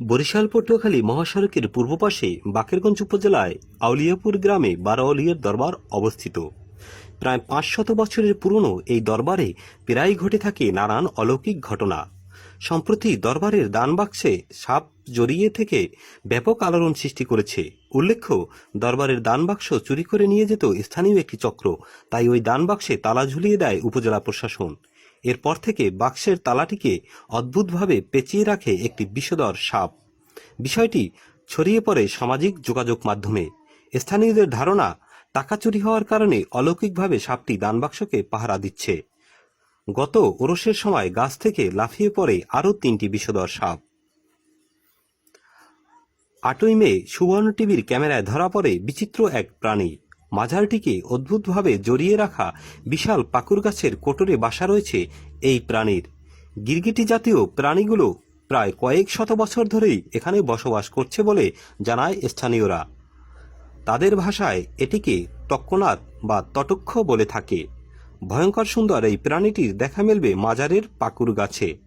বরিশাল পটুয়াখালী মহাসড়কের পূর্ব পাশে বাকেরগঞ্জ উপজেলায় আউলিয়াপুর গ্রামে বারাউলিয়ার দরবার অবস্থিত। প্রায় পাঁচশত বছরের পুরনো এই দরবারে প্রায় ঘটে থাকে নানান অলৌকিক ঘটনা। সম্প্রতি দরবারের দানবাক্সে সাপ জড়িয়ে থেকে ব্যাপক আলোড়ন সৃষ্টি করেছে। উল্লেখ্য, দরবারের দানবাক্স চুরি করে নিয়ে যেত স্থানীয় একটি চক্র, তাই ওই দানবাক্সে তালা ঝুলিয়ে দেয় উপজেলা প্রশাসন। এরপর থেকে বাক্সের তালাটিকে অদ্ভুতভাবে পেঁচিয়ে রাখে একটি বিষধর সাপ। বিষয়টি ছড়িয়ে পড়ে সামাজিক যোগাযোগ মাধ্যমে। স্থানীয়দের ধারণা, টাকা চুরি হওয়ার কারণে অলৌকিকভাবে সাপটি দানবাক্সকে পাহারা দিচ্ছে। গত ওরসের সময় গাছ থেকে লাফিয়ে পড়ে আরও তিনটি বিষধর সাপ। আটই মে সুবর্ণ টিভির ক্যামেরায় ধরা পড়ে বিচিত্র এক প্রাণী। মাঝারটিকে অদ্ভুতভাবে জড়িয়ে রাখা বিশাল পাকুর গাছের কোটরে বাসা রয়েছে এই প্রাণীর। গিরগিটি জাতীয় প্রাণীগুলো প্রায় কয়েক শত বছর ধরেই এখানে বসবাস করছে বলে জানায় স্থানীয়রা। তাদের ভাষায় এটিকে তক্কনাথ বা তটক্ষ বলে থাকে। ভয়ঙ্কর সুন্দর এই প্রাণীটির দেখা মিলবে মাজারের পাকুর গাছে।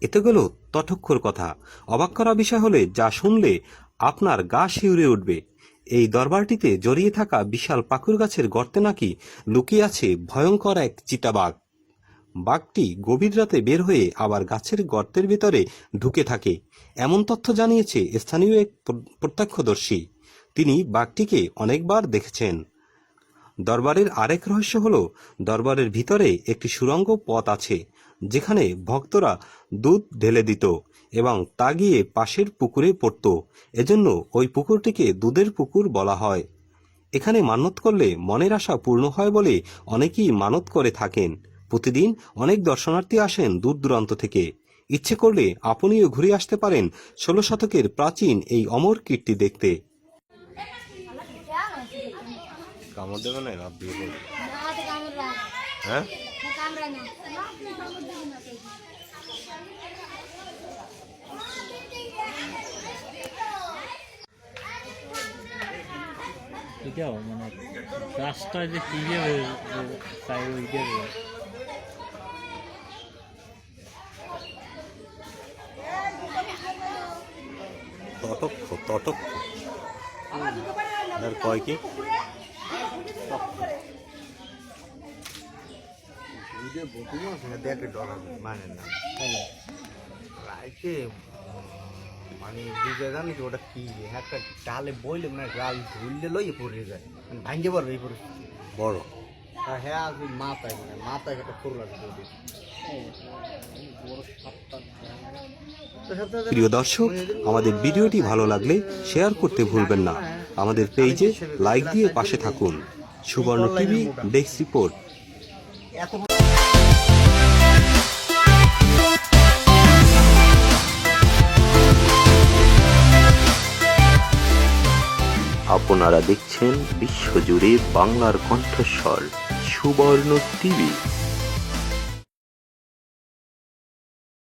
এতে গেল তটক্ষর কথা। অবাক করা বিষয় হলে যা শুনলে আপনার গা শিউরে উঠবে। এই দরবারটিতে জড়িয়ে থাকা বিশাল পাকুর গাছের গর্তে নাকি লুকিয়ে আছে ভয়ঙ্কর এক চিতাবাঘ বাঘটি গভীর রাতে বের হয়ে আবার গাছের গর্তের ভেতরে ঢুকে থাকে। এমন তথ্য জানিয়েছে স্থানীয় এক প্রত্যক্ষদর্শী। তিনি বাঘটিকে অনেকবার দেখেছেন। দরবারের আরেক রহস্য হল, দরবারের ভিতরে একটি সুড়ঙ্গ পথ আছে, যেখানে ভক্তরা দুধ ঢেলে দিত। এবং তা গিয়ে পাশের পুকুরে পড়ত। এজন্য ওই পুকুরটিকে দুধের পুকুর বলা হয়। এখানে মানত করলে মনের আশা পূর্ণ হয় বলে অনেকেই মানত করে থাকেন। প্রতিদিন অনেক দর্শনার্থী আসেন দূর দূরান্ত থেকে। ইচ্ছে করলে আপনিও ঘুরে আসতে পারেন ষোলো শতকের প্রাচীন এই অমর কীর্তি দেখতে। কামড় দেবে না লাভ দিয়ে হ্যাঁ? এটাও মানে গাছটা যে কি যে তাই ওইটা তটক্ষ তটক্ষ। আর কয় কি? দেখে ডর হবে মানে না রাইতে মানে বুঝে জানি তো ওটা কি একটা ডালে বইলে মানে ডাল ধুললে লইয়ে পড়ে যায় মানে ভাঙ্গে পারবে এই পরিস্থিতি। বড়। আর হ্যাঁ আছে মাথায় মানে মাথায় একটা ফুল লাগে দুধে প্রিয় দর্শক আমাদের ভিডিওটি ভালো লাগলে শেয়ার করতে ভুলবেন না। আমাদের পেজে লাইক দিয়ে পাশে থাকুন। সুবর্ণ টিভি ডেস্ক রিপোর্ট আপনারা দেখছেন বিশ্বজুড়ে বাংলার কণ্ঠস্বর সুবর্ণ টিভি।